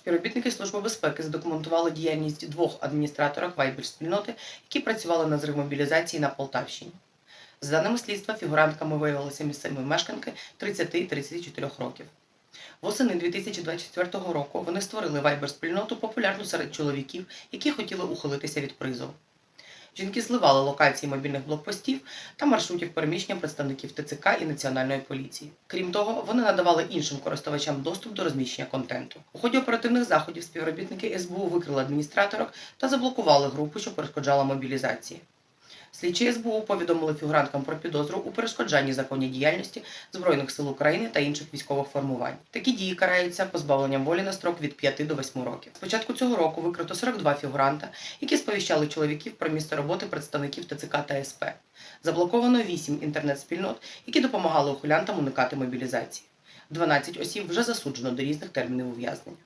Співробітники Служби безпеки задокументували діяльність двох адміністраторів Вайбер-спільноти, які працювали на зрив мобілізації на Полтавщині. За даними слідства, фігурантками виявилися місцеві мешканки 30 і 34 років. Восени 2024 року вони створили вайбер-спільноту популярну серед чоловіків, які хотіли ухилитися від призову. Жінки зливали локації мобільних блокпостів та маршрутів переміщення представників ТЦК і Національної поліції. Крім того, вони надавали іншим користувачам доступ до розміщення контенту. У ході оперативних заходів співробітники СБУ викрили адміністраторок та заблокували групу, що перешкоджала мобілізації. Слідчі СБУ повідомили фігуранткам про підозру у перешкоджанні законній діяльності Збройних сил України та інших військових формувань. Такі дії караються позбавленням волі на строк від 5 до 8 років. З початку цього року викрито 42 фігуранта, які сповіщали чоловіків про місце роботи представників ТЦК та СП. Заблоковано 8 інтернет-спільнот, які допомагали ухилянтам уникати мобілізації. 12 осіб вже засуджено до різних термінів ув'язнення.